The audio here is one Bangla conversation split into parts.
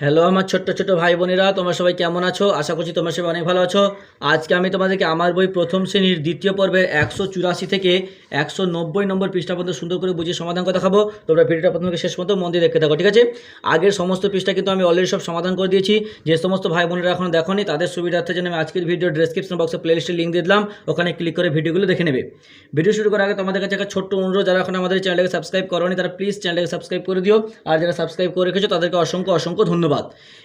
হ্যালো আমার ছোট্ট ছোট ভাই বোনেরা, তোমরা সবাই কেমন আছো? আশা করছি তোমরা সবাই অনেক ভালো আছো। আজকে আমি তোমাদেরকে আমার বই প্রথম শ্রেণির দ্বিতীয় পর্বের একশো চুরাশি থেকে একশো নব্বই নম্বর পৃষ্ঠা পর্যন্ত সুন্দর করে বুঝিয়ে সমাধান করে দেখাবো। তোমরা ভিডিওটা প্রথম শেষ পর্যন্ত মন দিয়ে দেখতে থাকো, ঠিক আছে? আগের সমস্ত পৃষ্ঠা কিন্তু আমি অলরেডি সব সমাধান করে দিয়েছি। যে সমস্ত ভাই বোনেরা এখন দেখোনি, তাদের সুবিধার্থে জন্য আমি আজকের ভিডিও ডেসক্রিপশন বক্সে প্লেলিস্টের লিঙ্ক দিয়ে দিলাম। ওখানে ক্লিক করে ভিডিওগুলো দেখে নেবে। ভিডিও শুরু করার আগে তোমাদের কাছে একটা ছোট্ট অনুরোধ, যারা এখন আমাদের চ্যানেলকে সাবস্ক্রাইব করোনি, তারা প্লিজ চ্যানেলকে সাবস্ক্রাইব করে দিও। আর যারা সাবস্ক্রাইব করে রেখেছো, তাদেরকে অসংখ্য অসংখ্য ধন্যবাদ।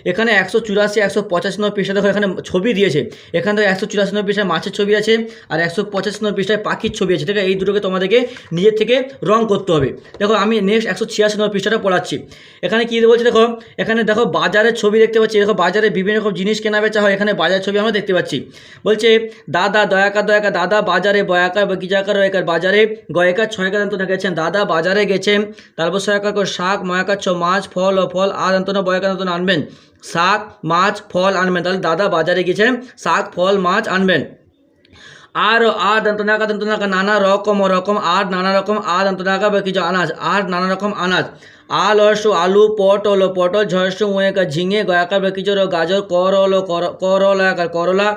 এখানে একশো চুরাশি, একশো পঁচাশি নম্বর পৃষ্ঠা দেখো, এখানে ছবি দিয়েছে। এখানে থেকে একশো চুরাশি নম্বর পৃষ্ঠায় মাছের ছবি আছে আর একশো পঁচাশি নম্বর পৃষ্ঠায় পাখির ছবি আছে। ঠিক আছে? এই দুটোকে তোমাদেরকে নিজের থেকে রং করতে হবে। দেখো, আমি নেক্সট একশো ছিয়াশি নম্বর পৃষ্ঠাটা পড়াচ্ছি। এখানে কী বলছে দেখো? এখানে দেখো বাজারের ছবি দেখতে পাচ্ছি। দেখো, বাজারে বিভিন্ন রকম জিনিস কেনা বেচা হয়। এখানে বাজার ছবি আমরা দেখতে পাচ্ছি। বলছে, দাদা, দয়াকার দয়াকার, দাদা বাজারে বয়াকার বা গিজাকার রয়াকার, বাজারে গয়কার, ছয়কার অন্তনা গেছেন। দাদা বাজারে গেছেন। তারপর সয়াকার শাক, ময়াকার, ছ মাছ, ফল ও ফল, আর অন্তনা বয়াকার আনবেন। শাক, মাছ, ফল আনবেন। তাহলে দাদা বাজারে গেছেন শাক, ফল, মাছ আনবেন। আর আর দন্তনাকা দন্তনাকা নানা রকম রকম আর নানা রকম আর দন্তনাকা বা কিছু আনাজ আর নানা রকম আনাজ। আল অর্শ আলু, পটল পটল, ঝরসু ওয়েকা ঝিঙে, গয়াকার বা কিছু গাজর, করল করলা করলা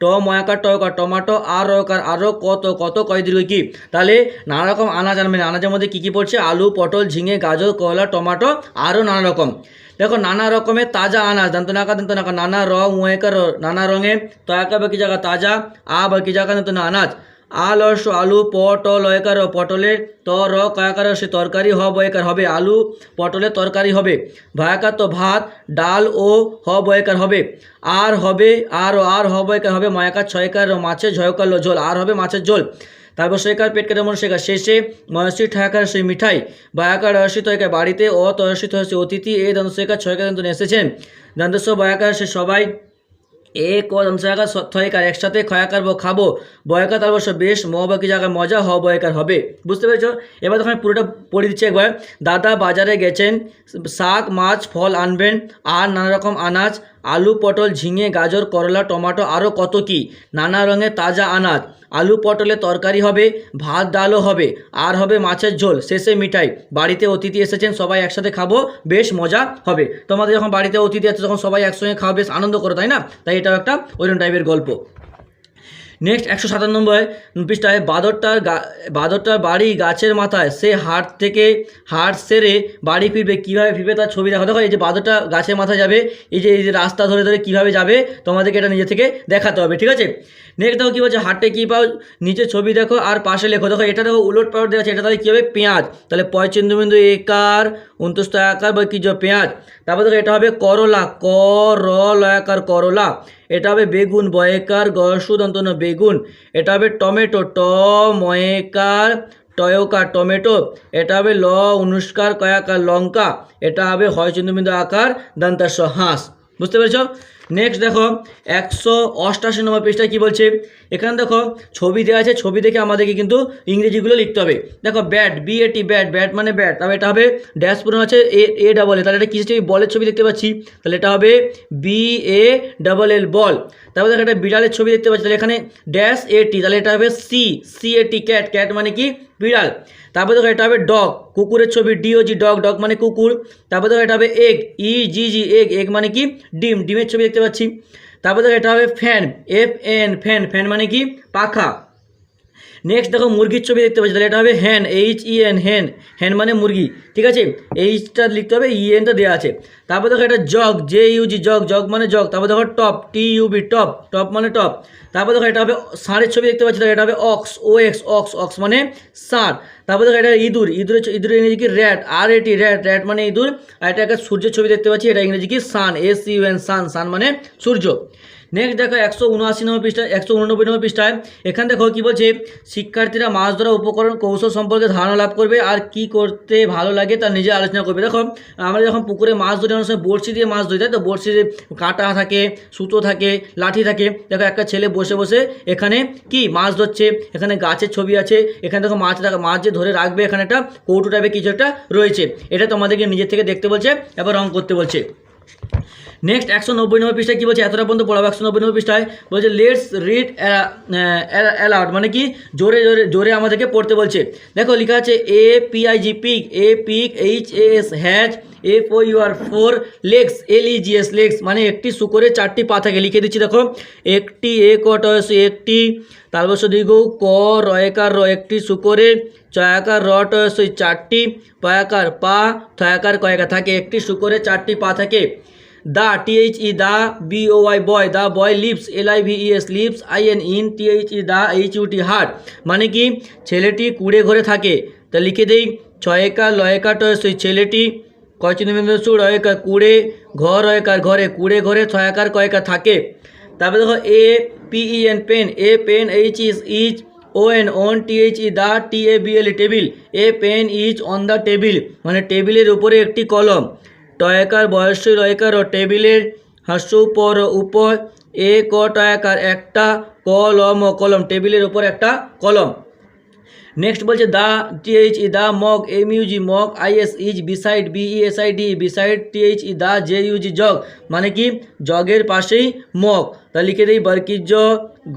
ট ময়াকার টয়কার টমাটো, আর রকার আরও কত কত কয় দীর্ঘ কি? তাহলে নানা রকম আনাজ আনবেন আনাজের মধ্যে কী কী পড়ছে? আলু, পটল, ঝিঙে, গাজর কলা টমাটো, আরও নানা রকম দেখো নানা রকমের তাজা আনাজ দান্ত নাকা দান্ত নাকা নানা রং ওয়েকার নানা রঙে তয়াকা বাকি জায়গা, তাজা, আ বাকি জায়গা দান্ত না আনাজ। আল অর্শ আলু, পটল অয়কার পটলের ত র কয়াকার সে তরকারি হ বয়কার হবে আলু, পটলের তরকারি হবে। ভয়াকার তো ভাত, ডাল ও হ বয়কার হবে। আর হবে, আর আর হ বয়কার হবে ময়াকার ছয়কার মাছের ঝয়কার ঝোল, আর হবে মাছের ঝোল। তারপর শেখার পেট কেটে মনে শেখা শেষে ময়সি ঠাকার সেই মিঠাই বায়াকার রহসি তয়কা বাড়িতে অতয়সিত হয়েছে অতিথি এ দন্ত শেখা ছয়কার দন্ত এসেছেন। দন্তস্ব বয়াকার সে সবাই এ ক দন্তসাকার থয়কার একসাথে খয়াকার ব খাব বয়কার তার অবশ্য বেশ ম বাকি জায়গায় মজা হ বয়কার হবে বুঝতে পেরেছ এবার তখন পুরোটা পড়ে দিচ্ছে একবার দাদা বাজারে গেছেন শাক মাছ ফল আনবেন আর নানা রকম আনাজ আলু, পটল, ঝিঙে, গাজর, করলা, টমাটো আরও কত কি? নানা রঙের তাজা আনাজ। আলু, পটলে তরকারি হবে, ভাত, ডালও হবে, আর হবে মাছের ঝোল, শেষে মিঠাই। বাড়িতে অতিথি এসেছেন, সবাই একসাথে খাব, বেশ মজা হবে। তোমাদের যখন বাড়িতে অতিথি আছে তখন সবাই একসঙ্গে খাওয়া বেশ আনন্দ করো, তাই না? তাই এটাও একটা ওইরকম টাইপের গল্প। নেক্সট একশো সাতানব্বই পৃষ্ঠায় বাদরটার গা, বাদরটার বাড়ি গাছের মাথায়। সে হাট থেকে, হাট সেরে বাড়ি ফিরবে, কীভাবে ফিরবে তার ছবি দেখো। দেখো, এই যে বাদরটা গাছের মাথায় যাবে, এই যে এই যে রাস্তা ধরে ধরে কীভাবে যাবে, তোমাদেরকে এটা নিজে থেকে দেখাতে হবে, ঠিক আছে? নেক্সট দেখো কী বলছে, হাটে কী পাও, নিচে ছবি দেখো আর পাশে লেখো। দেখো, এটা দেখো, উলট পালট দেওয়া আছে, এটা তাহলে কী হবে? পেঁয়াজ। তাহলে পয়চন্দ্র বিন্দু একার উনত্রিশ আকার বা কী পেঁয়াজ। তারপর দেখো, এটা হবে করলা ক র লয়াকার করলা। এটা হবে বেগুন, বয়েকার গসুদন্তন বেগুন এটা হবে টমেটো, ট, ময়েকার, টয়কার টমেটো এটা হবে ল, অনুষ্কার, কয়াকার লঙ্কা এটা হবে হয় চন্দ্রবিন্দু আকার দান্তাস্য হাঁস। বুঝতে পেরেছ? নেক্সট দেখো, একশো অষ্টাশি নম্বর পৃষ্ঠায় কী বলছে? এখানে দেখো, ছবি দেওয়া আছে, ছবি দেখে আমাদেরকে কিন্তু ইংরেজিগুলো লিখতে হবে। দেখো bat B A T bat bat মানে ব্যাট তবে এটা হবে ড্যাশ পূরণ আছে এ এ ডাবল এ। তাহলে এটা ছবি বলের ছবি দেখতে পাচ্ছি। তাহলে এটা হবে বি এ ডাবল এল বল তারপর দেখো, একটা বিড়ালের ছবি দেখতে পাচ্ছি। তাহলে এখানে ড্যাশ এ টি তাহলে এটা হবে C C A T cat cat মানে কি? বিড়াল। তারপর দেখো, এটা হবে ডগ কুকুরের ছবি ডিও জি ডগ ডগ মানে কুকুর। তারপর দেখো এটা হবে egg E G G egg egg মানে কি? ডিম। ডিমের ছবি দেখতে পাচ্ছি। তারপর দেখো এটা হবে fan F N fan fan মানে কি? পাখা। নেক্সট দেখো মুরগির ছবি দেখতে পাচ্ছি, তাহলে এটা হবে হ্যান এইচ ই এন হ্যান হ্যান মানে মুরগি, ঠিক আছে? এইচটা লিখতে হবে ই এনটা দেওয়া আছে। তারপর দেখো এটা jug J U G jug jug মানে জগ তারপর দেখো top T U B top top মানে টপ তারপর দেখো এটা হবে ষাঁড়ের ছবি দেখতে পাচ্ছি, তাহলে এটা হবে ox O X ox ox মানে ষাঁড়। তারপর দেখো এটা ইঁদুর, ইঁদুরের ইঁদুরের ইংরেজি কি? র্যাট আর এটি র্যাট র্যাট মানে ইঁদুর। আর এটা একটা সূর্যের ছবি দেখতে পাচ্ছি, এটা ইংরেজি কি? Sun S U N sun sun মানে সূর্য। নেক্সট দেখো একশো উনআশি নম্বর পৃষ্ঠায় একশো উননব্বই নম্বর পৃষ্ঠায়। এখানে দেখো কী বলছে, শিক্ষার্থীরা মাছ ধরা উপকরণ কৌশল সম্পর্কে ধারণা লাভ করবে আর কি করতে ভালো লাগে তা নিজে আলোচনা করবে। দেখো, আমরা যখন পুকুরে মাছ ধরি, অনেক সময় বড়শি দিয়ে মাছ ধরি, তাই তো? বড়শিতে কাঁটা থাকে, সুতো থাকে, লাঠি থাকে। দেখো, একটা ছেলে বসে বসে এখানে কি মাছ ধরছে? এখানে গাছের ছবি আছে। এখানে দেখো মাছ রাখা- মাছ যে ধরে রাখবে, এখানে একটা কৌটো টাইপের কিছু একটা রয়েছে। এটা তোমাদেরকে নিজের থেকে দেখতে বলছে, এবার রং করতে বলছে। নেক্সট একশো নব্বই নম্বর পৃষ্ঠায় কী বলছে? এতটা পর্যন্ত পড়াবো, একশো নব্বই নম্বর পৃষ্ঠায় বলছে লেটস রিড অ্যালাউড মানে কি? জোরে জোরে জোরে আমাদেরকে পড়তে বলছে। দেখো, লেখা আছে a P I G pig a pig H S has F O U R four legs L E G S legs মানে একটি শুকরের চারটি পা থাকে। লিখে দিচ্ছি, দেখো, একটি এ কটস একটি তারপর দীর্ঘ, ক রয়কার র, একটি শুকরের চয়াকার রটস ওই চারটি পয়াকার পা থয়াকার কয়াকার থাকে। একটি শুকরের চারটি পা থাকে। The T H E, the B O Y, boy. The boy lives L I V E S lives I N in T H E, the H U T, hut. মানে কি? ছেলেটি কুড়ে ঘরে থাকে। তা লিখে দেই ছয়কার লয়কার টয়স ওই ছেলেটি কয়চিন্দ্র রয়কার কুড়ে ঘর, রয়কার ঘরে। কুড়ে ঘরে ছয়াকার কয়কার থাকে। তারপরে দেখো, a P E N, pen. A, pen, H, is is, O, N, on, T, H, E, the, T, A, B, L table. A, pen, is, on the table. মানে টেবিলের উপরে একটি কলম। টয়কার বয়সী রয়কার টেবিলের হাস্যু উপর উপর এ ক টয়াকার একটা কলম কলম। টেবিলের উপর একটা কলম। নেক্সট বলছে the T H E, the, mug, M U G mug I S is, beside B E S I D, beside T H E, the, J U G jug. মানে কি? জগের পাশেই মগ। তা লিখে দিই বরকিজ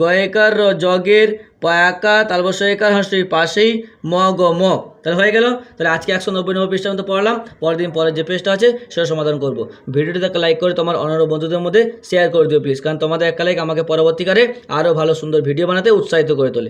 গয়েকার, র, জগের, পায়াকা তারপর সয়েকার হাসির পাশেই মগ, ও ম তাহলে হয়ে গেল। তাহলে আজকে একশো নব্বই নম্বর পেজটা মতো পড়লাম। পরের দিন পরের যে পেজটা আছে, সেটা সমাধান করব। একটা লাইক করে তোমার অন্যান্য বন্ধুদের মধ্যে শেয়ার করে দিও প্লিজ কারণ তোমাদের একটা লাইক আমাকে পরবর্তীকালে আরও ভালো সুন্দর ভিডিও বানাতে উৎসাহিত করে তোলে।